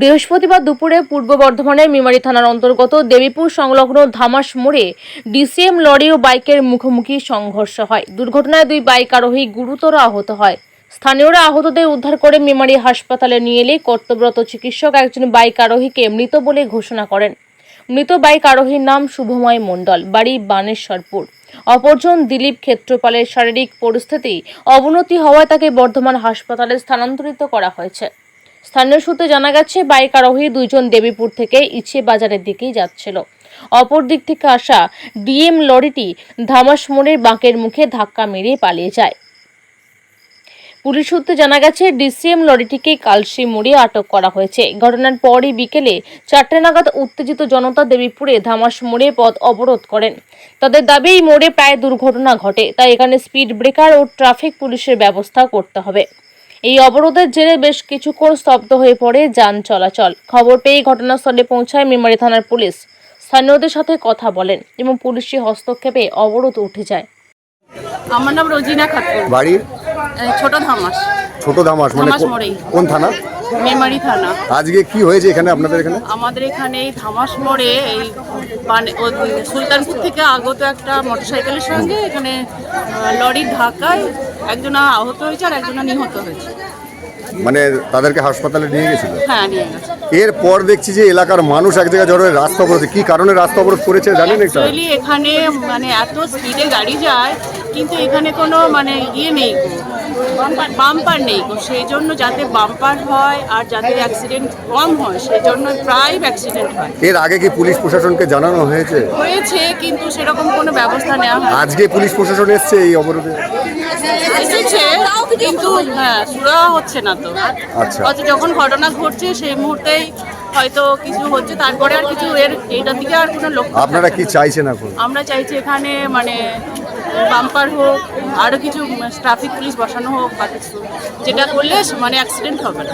বৃহস্পতিবার দুপুরে পূর্ব বর্ধমানের মিমারি থানার অন্তর্গত দেবীপুর সংলগ্ন ধামাস মোড়ে ডিসিএম লরি ও বাইকের মুখোমুখি সংঘর্ষ হয়। দুর্ঘটনায় দুই বাইক আরোহী গুরুতর আহত হয়। স্থানীয়রা আহতদের উদ্ধার করে মেমারি হাসপাতালে নিয়ে এলে কর্তব্যরত চিকিৎসক একজন বাইক আরোহীকে মৃত বলে ঘোষণা করেন। মৃত বাইক আরোহীর নাম শুভময় মণ্ডল, বাড়ি বানেশ্বরপুর। অপরজন দিলীপ ক্ষেত্রপালের শারীরিক পরিস্থিতি অবনতি হওয়ায় তাকে বর্ধমান হাসপাতালে স্থানান্তরিত করা হয়েছে। স্থানীয় সূত্রে জানা গেছে বাইক আরোহী দুইজন দেবীপুর থেকে ইচ্ছে বাজারের দিকেই যাচ্ছিল। অপর দিক থেকে আসা ডিএম লরিটি ধামাস মোড়ের বাঁকের মুখে ধাক্কা মেরে পালিয়ে যায়। পুলিশ সূত্রে জানা গেছে, ডিসিএম লরিটিকে কালশি মোড়ে আটক করা হয়েছে। ঘটনার পরই বিকেলে চারটে নাগাদ উত্তেজিত জনতা দেবীপুরে ধামাস মোড়ে পথ অবরোধ করেন। তাদের দাবি, এই মোড়ে প্রায় দুর্ঘটনা ঘটে, তাই এখানে স্পিড ব্রেকার ও ট্রাফিক পুলিশের ব্যবস্থা করতে হবে। এই অবরোধের জেরে বেশ কিছুক্ষণ স্তব্ধ হয়ে পড়ে যান চলাচল। খবর পেয়ে ঘটনাস্থলে পৌঁছায় মেমারি থানার পুলিশ। স্থানীয়দের সাথে কথা বলেন এবং পুলিশি হস্তক্ষেপে অবরোধ উঠে যায়। আমার নাম রোজিনা খাতুন। বাড়ি ছোট ধামাস। ছোট ধামাস মানে। কোন থানা? মেমারি থানা। আজকে কি হয়েছে এখানে আপনাদের এখানে? আমাদের এখানে এই ধামাস মোড়ে এই মানে সুলতানপুর থেকে আগত একটা মোটরসাইকেলের সঙ্গে এখানে লরির ধাক্কায় একজনা আহত হয়েছে আর একজনা নিহত হয়েছে। মানে তাদেরকে হাসপাতালে নিয়ে গেছিল? হ্যাঁ নিয়ে গেছে। এরপর দেখছি যে এলাকার মানুষ এক জায়গায় জড়ো রাস্তা অবরোধ। কি কারণে রাস্তা অবরোধ করেছে জানেন এটা? এখানে মানে এত স্পিডে গাড়ি যায় কিন্তু এখানে কোনো মানে ইয়ে নেই বাম্পার নেই। গো সেই জন্য যাতে বাম্পার হয় আর যাতে অ্যাক্সিডেন্ট কম হয় সেই জন্য প্রায় অ্যাক্সিডেন্ট হয়। এর আগে কি পুলিশ প্রশাসনকে জানানো হয়েছে? হয়েছে কিন্তু সেরকম কোনো ব্যবস্থা নেওয়া হয় আজকে পুলিশ প্রশাসন এসছে এই অবরোধে? এসেছে কিন্তু হ্যাঁ সুরা হচ্ছে না তো আচ্ছা। হয়তো যখন ঘটনা ঘটছে সেই মুহূর্তেই হয়তো কিছু হচ্ছে তারপরে আর কিছু এর এইটার দিকে আর কোনো লক্ষ্য আপনারা কি না। চাইছেন এখন আমরা চাইছি এখানে মানে বাম্পার হোক আরও কিছু ট্রাফিক পুলিশ বসানো হোক বা কিছু যেটা করলে মানে অ্যাক্সিডেন্ট হবে না